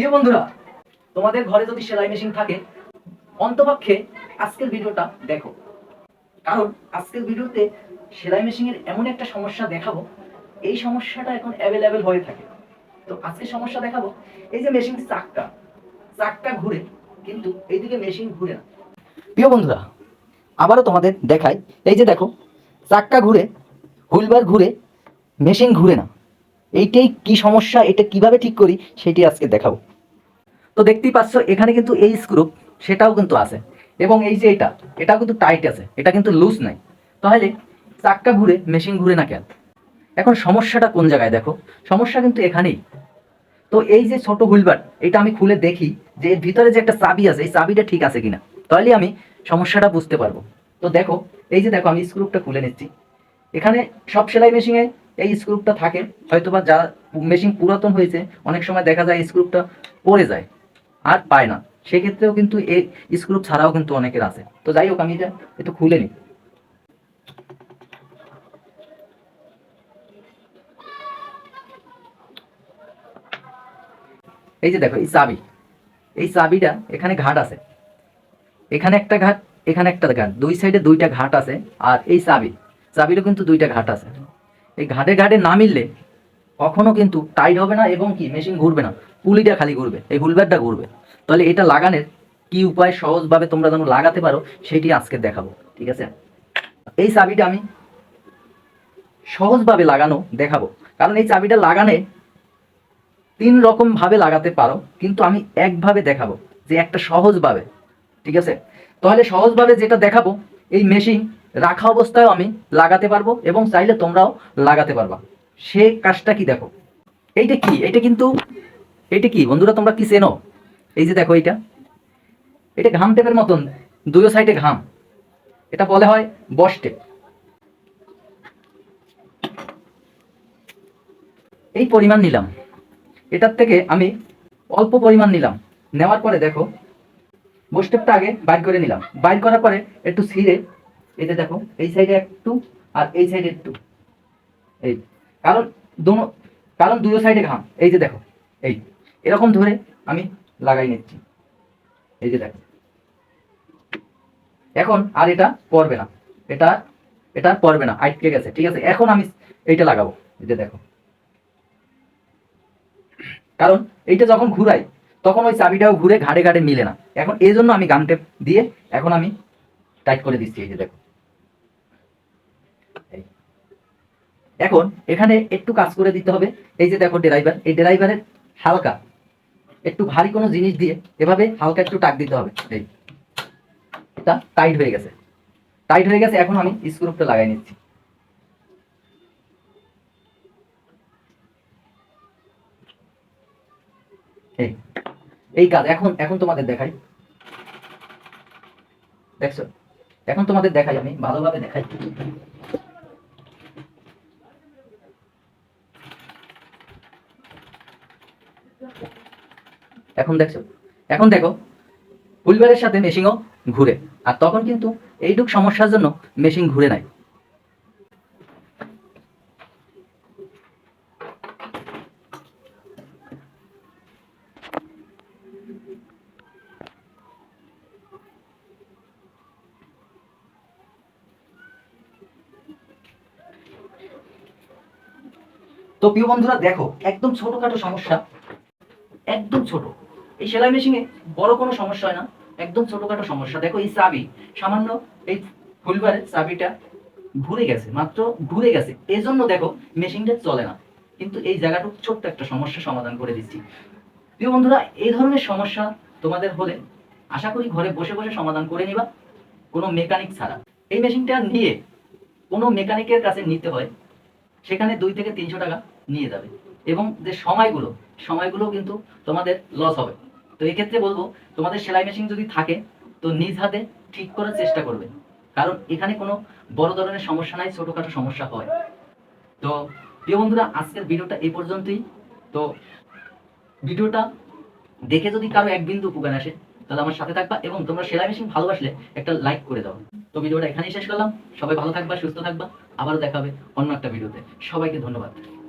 প্রিয় বন্ধুরা, তোমাদের ঘরে যদি সেলাই মেশিন থাকে, অন্তপক্ষে আজকের ভিডিওটা দেখো। কারণ আজকের ভিডিওতে সেলাই মেশিনের এমন একটা সমস্যা দেখাবো, এই সমস্যাটা এখন অ্যাভেলেবেল হয়ে থাকে। তো আজকে সমস্যা দেখাবো, এই যে মেশিন চাক্কা চাক্কা ঘুরে, কিন্তু এইদিকে মেশিন ঘুরে না। প্রিয় বন্ধুরা, আবারও তোমাদের দেখাই, এই যে দেখো, চাক্কা ঘুরে, হুইলবার ঘুরে, মেশিন ঘুরে না। এইটাই কি সমস্যা, এটা কীভাবে ঠিক করি, সেটি আজকে দেখাবো। তো দেখতেই পাচ্ছ, এখানে কিন্তু এই স্ক্রুপ সেটাও কিন্তু আছে। এবং এই যে এটা, এটাও কিন্তু টাইট আছে, এটা কিন্তু লুজ নাই। তাহলে চাক্কা ঘুরে মেশিন ঘুরে না কেন? এখন সমস্যাটা কোন জায়গায় দেখো? সমস্যা কিন্তু এখানেই। তো এই যে ছোট হুইলবার এটা আমি খুলে দেখি যে এর ভিতরে যে একটা চাবি আছে, এই চাবিটা ঠিক আছে কিনা? তাহলে আমি সমস্যাটা বুঝতে পারব। তো দেখো, এই যে দেখো, আমি স্ক্রুপটা খুলে নিচ্ছি। এখানে সব সেলাই মেশিনে এই স্ক্রুপটা থাকে, হয়তোবা যা মেশিন পুরাতন হয়েছে, অনেক সময় দেখা যায় স্ক্রুপটা পড়ে যায়। আর পায় না। সেক্ষেত্রেও কিন্তু এই স্ক্রুপ ছাড়াও কিন্তু অনেকের আছে। তো যাই হোক, আমি এটা একটু খুলে নিই। এই যে দেখো, এই চাবি। এই চাবিটা এখানে ঘাট আছে। এখানে একটা ঘাট, এখানে একটা ঘাট। দুই সাইডে দুইটা ঘাট আছে আর এই চাবি। চাবিরও কিন্তু দুইটা ঘাট আছে। এই ঘাটে ঘাটে না মিললে কখনো কিন্তু টাইট হবে না এবং কি? মেশিন ঘুরবে না। পুলিটা খালি করবে এই হুলবারটা ঘুরবে। তাহলে এটা লাগানোর কি উপায় সহজভাবে তোমরা যেন লাগাতে পারো, সেটি আজকে দেখাবো, ঠিক আছে? এই চাবিটা আমি সহজভাবে লাগানো দেখাবো। কারণ এই চাবিটা লাগানে তিন রকম ভাবে লাগাতে পারো, কিন্তু আমি একভাবে দেখাবো যে একটা সহজভাবে, ঠিক আছে? তাহলে সহজভাবে যেটা দেখাবো, এই মেশিন রাখা অবস্থায় আমি লাগাতে পারব এবং চাইলে তোমরাও লাগাতে পারবা। সে কাজটা কি দেখো? এইটা কি? এটা কিন্তু এটা কি? বন্ধুরা, তোমরা কি চেনো? এই যে দেখো এইটা। এটা ঘাম টেপের মতন দুই সাইডে ঘাম। এটা বলে হয় বস টেপ। এই পরিমাণ নিলাম। এটার থেকে আমি অল্প পরিমাণ নিলাম। নেওয়ার পরে দেখো বোস্টেপটা আগে বাইর করে নিলাম। বাইর করার পরে একটু ছিঁড়ে যে দেখো, এই সাইডে একটু আর এই সাইডে একটু। এই, কারণ দু, কারণ দুটো সাইডে ঘাম। এই যে দেখো, এই। এরকম ধরে আমি লাগাই নিচ্ছি। এই যে দেখো। এখন আর এটা পড়বে না। এটা এটা পড়বে না, আটকে গেছে, ঠিক আছে? এখন আমি এইটা লাগাবো। এই যে দেখো। কারণ এইটা যখন ঘুরাই, তখন ওই চাবিটাও ঘুরে ঘাড়ে ঘাড়ে মিলে না। এখন এই জন্য আমি গান টেপ দিয়ে এখন আমি টাইট করে দিচ্ছি, এই যে দেখো। এখন এখানে একটু কাজ করে দিতে হবে। এই যে দেখো ড্রাইভার, এই ড্রাইভারের হালকা একটু ভারী কোনো জিনিস দিয়ে এভাবে হালকা একটু টাক দিতে হবে। এই। এটা টাইট হয়ে গেছে। টাইট হয়ে গেছে, এখন আমি স্ক্রুপটা লাগাই নিচ্ছি। এই কাজ, এখন এখন তোমাদের দেখাই। দেখছ? এখন তোমাদের দেখাই আমি, ভালোভাবে দেখাই। এখন দেখছ এখন দেখো হুইলবারের সাথে মেশিনও ঘুরে। আর তখন কিন্তু এইটুক সমস্যার জন্য মেশিন ঘুরে নাই। তো প্রিয় বন্ধুরা, দেখো, একদম ছোটখাটো সমস্যা, একদম ছোট। এই সেলাই মেশিনে বড় কোনো সমস্যা হয় না, একদম ছোটখাটো সমস্যা। দেখো এই চাবি, সামান্য এই ফুলবারের চাবিটা ঘুরে গেছে, মাত্র ঘুরে গেছে। এই জন্য দেখো মেশিনটা চলে না। কিন্তু এই জায়গাটুকু ছোট্ট একটা সমস্যা সমাধান করে দিচ্ছি। প্রিয় বন্ধুরা, এই ধরনের সমস্যা তোমাদের হলে আশা করি ঘরে বসে বসে সমাধান করে নিবা, কোনো মেকানিক ছাড়া। এই মেশিনটা নিয়ে কোনো মেকানিকের কাছে নিতে হয়, সেখানে দুই থেকে তিনশো টাকা নিয়ে যাবে। এবং যে সময়গুলো সময়গুলো কিন্তু তোমাদের লস হবে। তো এই ক্ষেত্রে বলব, তোমাদের সেলাই মেশিন যদি থাকে, তো নিজ হাতে ঠিক করার চেষ্টা করবে। কারণ এখানে কোনো বড় ধরনের সমস্যা নাই, ছোটখাটো সমস্যা হয়। তো প্রিয় বন্ধুরা, আজকের ভিডিওটা এই পর্যন্তই। তো ভিডিওটা দেখে যদি কারও এক বিন্দু উপকার আসে, তাহলে আমার সাথে থাকবা এবং তোমরা সেলাই মেশিন ভালোবাসলে একটা লাইক করে দাও। তো ভিডিওটা এখানেই শেষ করলাম। সবাই ভালো থাকবা, সুস্থ থাকবা। আবারও দেখা হবে অন্য একটা ভিডিওতে। সবাইকে ধন্যবাদ।